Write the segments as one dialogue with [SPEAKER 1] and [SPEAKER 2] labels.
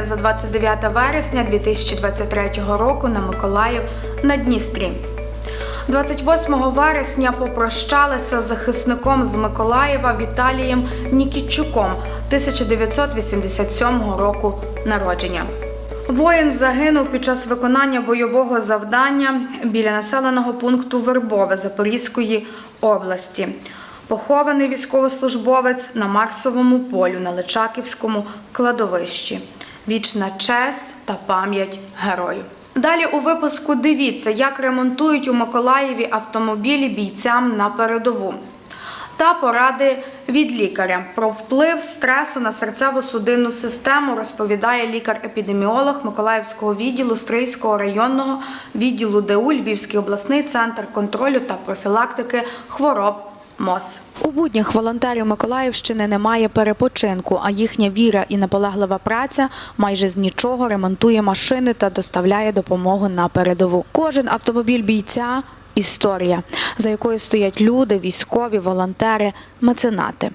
[SPEAKER 1] новини за 29 вересня 2023 року на Миколаїв на Дністрі. 28 вересня попрощалися з захисником з Миколаєва Віталієм Нікітчуком 1987 року народження. Воїн загинув під час виконання бойового завдання біля населеного пункту Вербове Запорізької області. Похований військовослужбовець на Марсовому полю на Личаківському кладовищі. Вічна честь та пам'ять герою. Далі у випуску дивіться, як ремонтують у Миколаєві автомобілі бійцям на передову та поради від лікаря про вплив стресу на серцево-судинну систему розповідає лікар-епідеміолог Миколаївського відділу Стрийського районного відділу ДУ Львівський обласний центр контролю та профілактики хвороб МОЗ. У буднях волонтерів Миколаївщини немає перепочинку, а їхня віра і наполеглива праця майже з нічого ремонтує машини та доставляє допомогу на передову. Кожен автомобіль бійця історія, за якою стоять люди, військові, волонтери, меценати.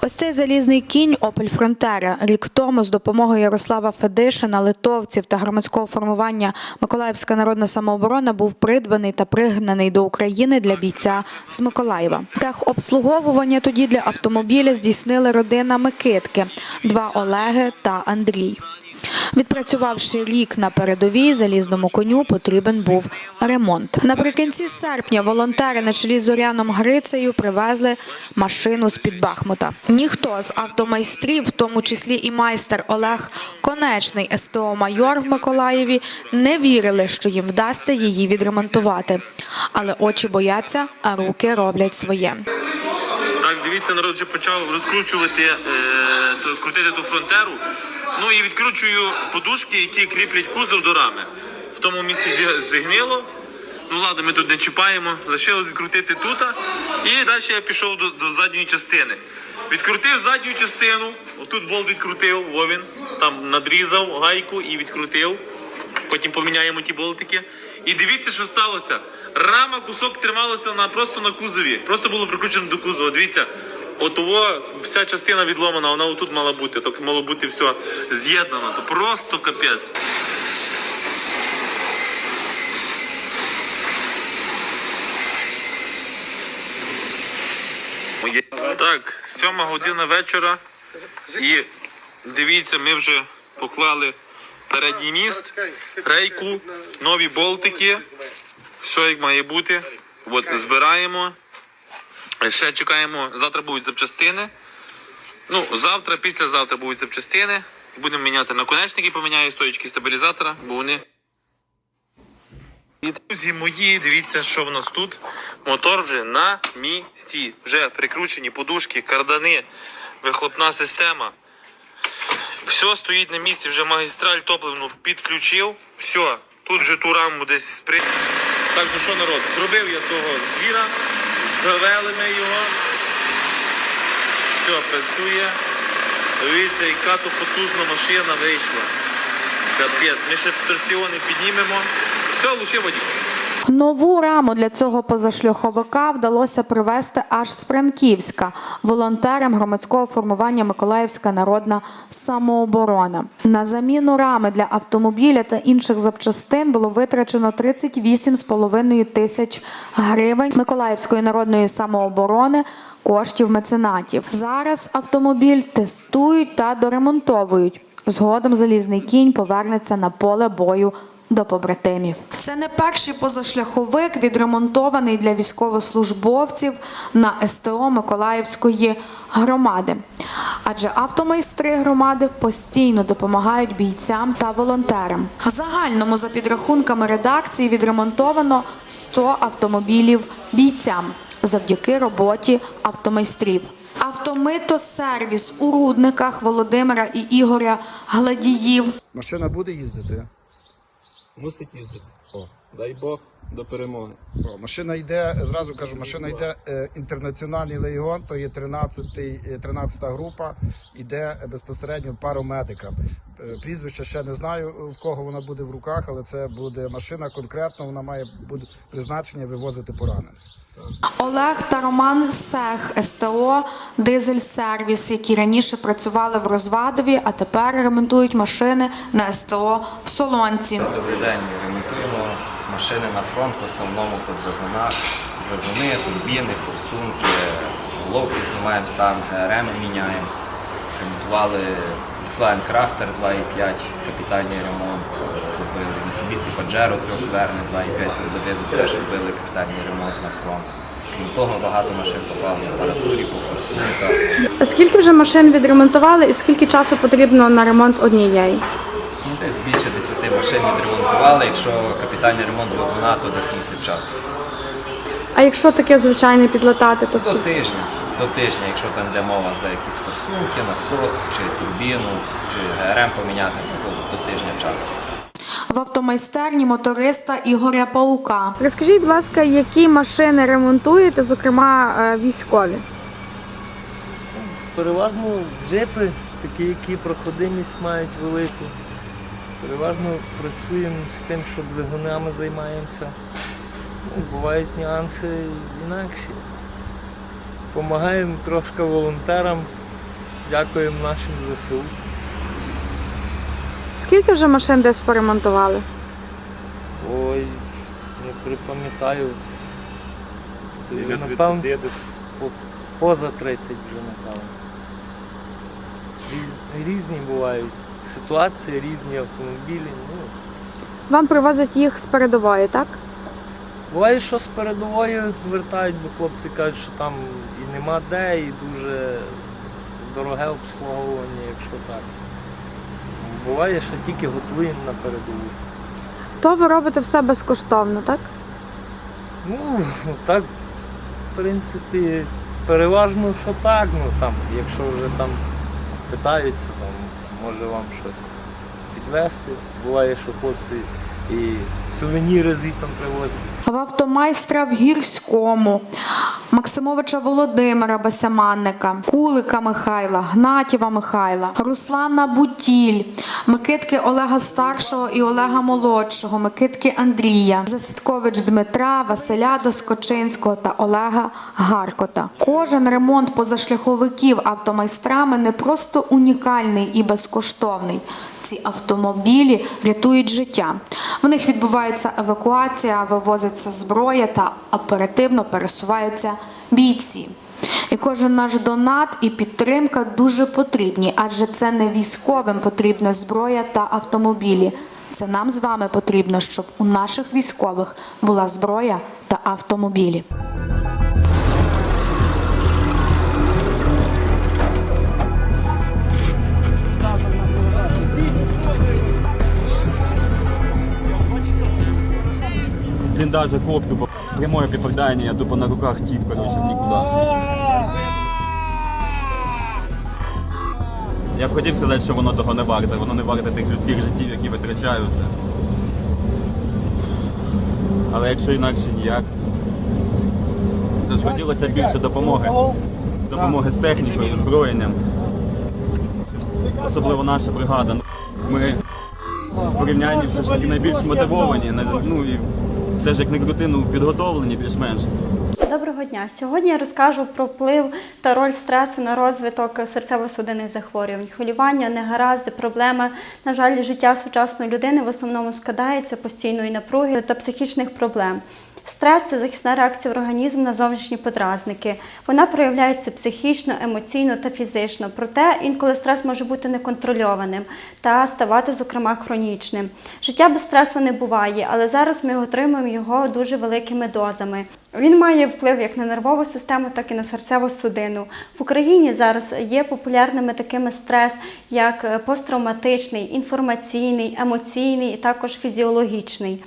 [SPEAKER 1] Ось цей залізний кінь Опель Фронтера рік тому з допомогою Ярослава Федишина, литовців та громадського формування Миколаївська народна самооборона був придбаний та пригнаний до України для бійця з Миколаєва. Техобслуговування тоді для автомобіля здійснили родина Микитки, два Олеги та Андрій. Відпрацювавши рік на передовій, залізному коню потрібен був ремонт. Наприкінці серпня волонтери на чолі з Зоряном Грицею привезли машину з під Бахмута. Ніхто з автомайстрів, в тому числі і майстер Олег Конечний, СТО майор в Миколаєві, не вірили, що їм вдасться її відремонтувати. Але очі бояться, а руки роблять своє.
[SPEAKER 2] Так, дивіться, народ вже почав розкручувати, е, крутити ту фронтеру. Ну і відкручую подушки, які кріплять кузов до рами. В тому місці зігнило. Ну ладно, ми тут не чіпаємо. Лишилось відкрутити тут. І далі я пішов до, до задньої частини. Відкрутив задню частину. Отут болт відкрутив, во він. Там надрізав гайку і відкрутив. Потім поміняємо ті болтики. І дивіться, що сталося. Рама кусок трималася на просто на кузові. Просто було прикручено до кузова. Дивіться, от вся частина відломана, вона отут мала бути. То мало бути все з'єднано. То просто капець. Так, сьома година вечора. І дивіться, ми вже поклали передній міст, рейку, нові болтики. Все як має бути. От збираємо. Ще чекаємо. Завтра будуть запчастини. Ну, завтра, післязавтра будуть запчастини. Будемо міняти наконечники, поміняю стоїчки стабілізатора, бо вони. І, Друзі мої, дивіться, що в нас тут. Мотор вже на місці. Вже прикручені подушки, кардани, вихлопна система. Все стоїть на місці, вже магістраль топливну підключив. Все, тут вже ту раму десь спри. Так, ну що народ, зробив я того звіра, завели ми його. Все, працює. Дивіться, яка то потужна машина вийшла. Капець, ми ще торсіони піднімемо. Все, лучше водій.
[SPEAKER 1] Нову раму для цього позашляховика вдалося привезти аж з Франківська волонтерам громадського формування Миколаївська народна самооборона. На заміну рами для автомобіля та інших запчастин було витрачено 38,5 тисяч гривень Миколаївської народної самооборони. Коштів меценатів зараз автомобіль тестують та доремонтовують. Згодом залізний кінь повернеться на поле бою до побратимів. Це не перший позашляховик, відремонтований для військовослужбовців на СТО Миколаївської громади. Адже автомайстри громади постійно допомагають бійцям та волонтерам. В загальному, за підрахунками редакції, відремонтовано 100 автомобілів бійцям завдяки роботі автомайстрів. Автомито-сервіс у рудниках Володимира і Ігоря Гладіїв
[SPEAKER 3] Машина буде їздити?
[SPEAKER 2] Мусить їздити.
[SPEAKER 3] О. Дай Бог до перемоги.
[SPEAKER 4] О, Машина йде, зразу кажу, машина йде е, інтернаціональний легіон, то є 13, 13 група, йде безпосередньо парамедикам. Е, Прізвище ще не знаю, в кого вона буде в руках, але це буде машина конкретно, вона має буде призначення вивозити поранених.
[SPEAKER 1] Олег та Роман Сех, СТО Дизель Сервіс, які раніше працювали в Розвадові, а тепер ремонтують машини на СТО в Солонці.
[SPEAKER 5] Добрий день. Ремонтуємо машини на фронт, в основному по двигунах. Двигуни, турбіни, форсунки, головки знімаємо, ставимо, ГРМ міняємо. Ремонтували Crafter 2.5, капітальний ремонт. Робили Mitsubishi Pajero трьохдверний 2.5 турбодизель, теж робили капітальний ремонт на фронт. Крім того, багато машин попало в апаратурі, по форсунках.
[SPEAKER 1] Скільки вже машин відремонтували і скільки часу потрібно на ремонт однієї?
[SPEAKER 5] Ну, Десь більше 10 машин відремонтували. Якщо капітальний ремонт двигуна, то десь місяць часу.
[SPEAKER 1] А якщо таке звичайне підлатати, то
[SPEAKER 5] До тижня. До тижня, якщо там йде мова за якісь форсунки, насос, чи турбіну, чи ГРМ поміняти, до тижня часу.
[SPEAKER 1] в автомайстерні моториста Ігоря Паука.
[SPEAKER 6] Розкажіть, будь ласка, які машини ремонтуєте, зокрема е, військові?
[SPEAKER 7] Переважно джипи, такі, які проходимість мають велику. Переважно працюємо з тим, що двигунами займаємося. Ну, бувають нюанси інакші. Помагаємо трошки волонтерам, дякуємо нашим ЗСУ.
[SPEAKER 6] Скільки вже машин десь поремонтували?
[SPEAKER 7] Ой, не припам'ятаю. Напевно, по- поза 30 вже напевно. Різ- Різні бувають ситуації, різні автомобілі. Ну,
[SPEAKER 6] Вам привозять їх з передової, так?
[SPEAKER 7] буває, що з передової вертають, бо хлопці кажуть, що там нема де, і дуже дороге обслуговування, якщо так. Буває, що тільки готуємо на передову.
[SPEAKER 6] То ви робите все безкоштовно, так?
[SPEAKER 7] Ну, так, в принципі, переважно, що так, ну там, якщо вже там питаються, там, може вам щось підвести. Буває, що хлопці і сувеніри звідти привозять.
[SPEAKER 1] В автомайстра в Гірському, Максимовича Володимира Басяманника, Кулика Михайла, Гнатєва Михайла, Руслана Бутіль, Микитки Олега Старшого і Олега Молодшого, Микитки Андрія, Засідкович Дмитра, Василя Доскочинського та Олега Гаркота. Кожен ремонт позашляховиків автомайстрами не просто унікальний і безкоштовний. Ці автомобілі рятують життя. В них відбувається евакуація, вивозиться зброя та оперативно пересуваються бійці. І кожен наш донат і підтримка дуже потрібні, адже це не військовим потрібна зброя та автомобілі. Це нам з вами потрібно, щоб у наших військових була зброя та автомобілі.
[SPEAKER 8] Блиндажа коп, тупо прямое попадание, я тупо на руках тип, короче, нікуди. Я б хотів сказати, що воно того не варте, воно не варте тих людських життів, які витрачаються. Але якщо інакше ніяк. Все ж хотілося більше допомоги. Допомоги з технікою, озброєнням. Особливо наша бригада. Ми порівнянні все ж таки найбільш мотивовані, ну і все ж як не крути, ну підготовлені більш-менш.
[SPEAKER 9] Доброго дня. Сьогодні я розкажу про вплив та роль стресу на розвиток серцево-судинних захворювань. Хвилювання, негаразди, проблеми. На жаль, життя сучасної людини в основному складається постійної напруги та психічних проблем. Стрес це захисна реакція в організм на зовнішні подразники. Вона проявляється психічно, емоційно та фізично. Проте інколи стрес може бути неконтрольованим та ставати, зокрема, хронічним. Життя без стресу не буває, але зараз ми отримуємо його дуже великими дозами. Він має вплив як на нервову систему, так і на серцеву судину. В Україні зараз є популярними такими стрес, як посттравматичний, інформаційний, емоційний і також фізіологічний.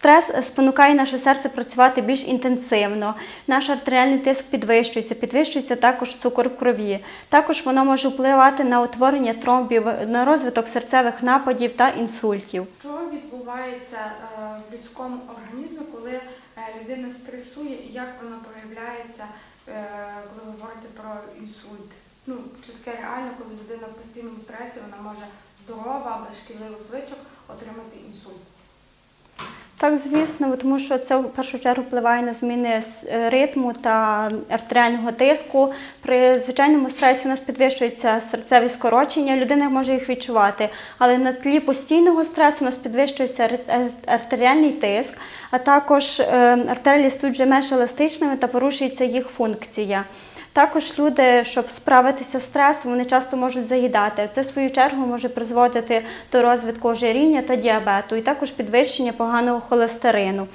[SPEAKER 9] Стрес спонукає наше серце працювати більш інтенсивно. Наш артеріальний тиск підвищується, підвищується також цукор в крові. Також воно може впливати на утворення тромбів, на розвиток серцевих нападів та інсультів.
[SPEAKER 1] Що відбувається е, в людському організмі, коли е, людина стресує, і як воно проявляється, е, коли ви говорите про інсульт? Ну, чи таке реально, коли людина в постійному стресі, вона може здорова, без шкідливих звичок отримати інсульт?
[SPEAKER 9] Так, звісно, тому що це в першу чергу впливає на зміни е, ритму та артеріального тиску. При звичайному стресі у нас підвищується серцеві скорочення, людина може їх відчувати. Але на тлі постійного стресу у нас підвищується е, артеріальний тиск, а також е, артерії стають вже менш еластичними та порушується їх функція. Також люди, щоб справитися з стресом, вони часто можуть заїдати. Це в свою чергу може призводити до розвитку ожиріння та діабету, і також підвищення поганого холестерину.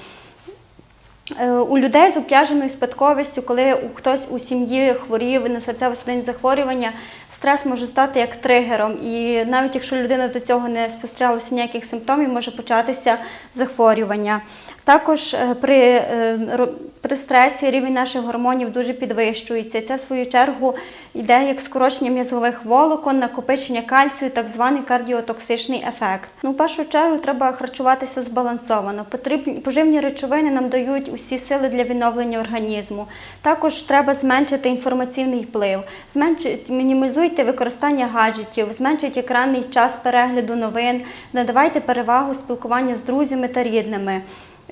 [SPEAKER 9] Е, У людей з обтяженою спадковістю, коли хтось у сім'ї хворів на серцево-судинні захворювання, стрес може стати як тригером. І навіть якщо людина до цього не спостерігалася ніяких симптомів, може початися захворювання. Також е, при, е, при стресі рівень наших гормонів дуже підвищується. Це, в свою чергу, йде як скорочення м'язових волокон, накопичення кальцію, так званий кардіотоксичний ефект. Ну, в першу чергу треба харчуватися збалансовано. Потрібні поживні речовини нам дають усі сили для відновлення організму. Також треба зменшити інформаційний вплив, зменшити, мінімізуйте використання гаджетів, зменшити екранний час перегляду новин, надавайте перевагу спілкуванню з друзями та рідними.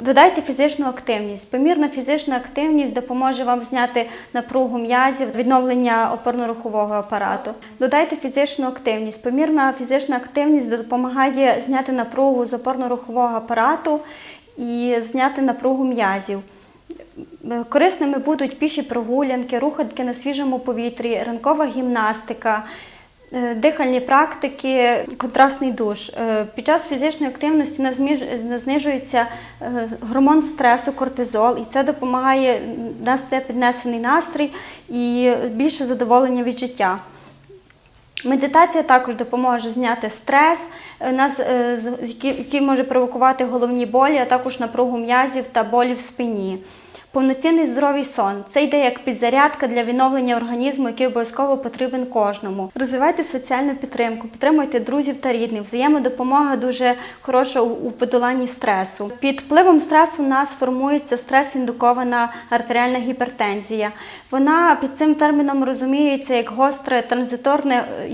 [SPEAKER 9] Додайте фізичну активність. Помірна фізична активність допоможе вам зняти напругу м'язів, відновлення опорно-рухового апарату. Додайте фізичну активність. Помірна фізична активність допомагає зняти напругу з опорно-рухового апарату і зняти напругу м'язів. Е, Корисними будуть піші прогулянки, руханки на свіжому повітрі, ранкова гімнастика, е, дихальні практики, контрастний душ. Е, Під час фізичної активності знижується гормон стресу, кортизол, і це допомагає нас піднесений настрій і більше задоволення від життя. Медитація також допоможе зняти стрес, нас, е, який, може провокувати головні болі, а також напругу м'язів та болі в спині. Повноцінний здоровий сон це йде як підзарядка для відновлення організму, який обов'язково потрібен кожному. Розвивайте соціальну підтримку, підтримуйте друзів та рідних. Взаємодопомога дуже хороша у, подоланні стресу. Під впливом стресу у нас формується стрес-індукована артеріальна гіпертензія. Вона під цим терміном розуміється як гостре транзиторне е,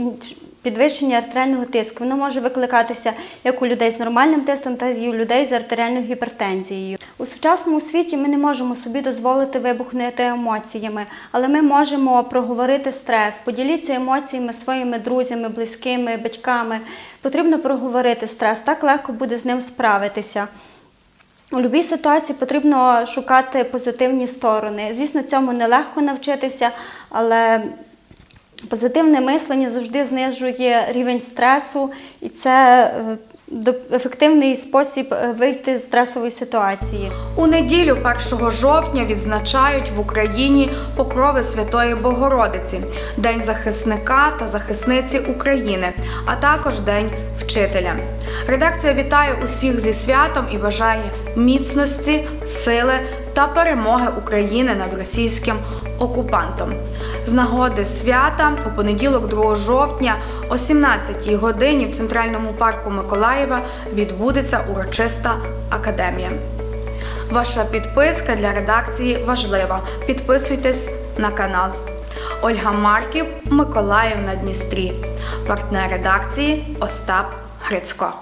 [SPEAKER 9] підвищення артеріального тиску. Воно може викликатися як у людей з нормальним тиском, так і у людей з артеріальною гіпертензією. У сучасному світі ми не можемо собі дозволити вибухнути емоціями, але ми можемо проговорити стрес, поділіться емоціями своїми друзями, близькими, батьками. Потрібно проговорити стрес, так легко буде з ним справитися. У будь-якій ситуації потрібно шукати позитивні сторони. Звісно, цьому нелегко навчитися, але позитивне мислення завжди знижує рівень стресу, і це е, ефективний спосіб е, вийти з стресової ситуації.
[SPEAKER 1] У неділю 1 жовтня відзначають в Україні покрови Святої Богородиці, День захисника та захисниці України, а також День вчителя. Редакція вітає усіх зі святом і бажає міцності, сили та перемоги України над російським окупантом. З нагоди свята у понеділок, 2 жовтня, о 17-й годині в центральному парку Миколаєва відбудеться урочиста академія. Ваша підписка для редакції важлива. Підписуйтесь на канал. Ольга Марків, Миколаїв на Дністрі. Партнер редакції Остап Грицько.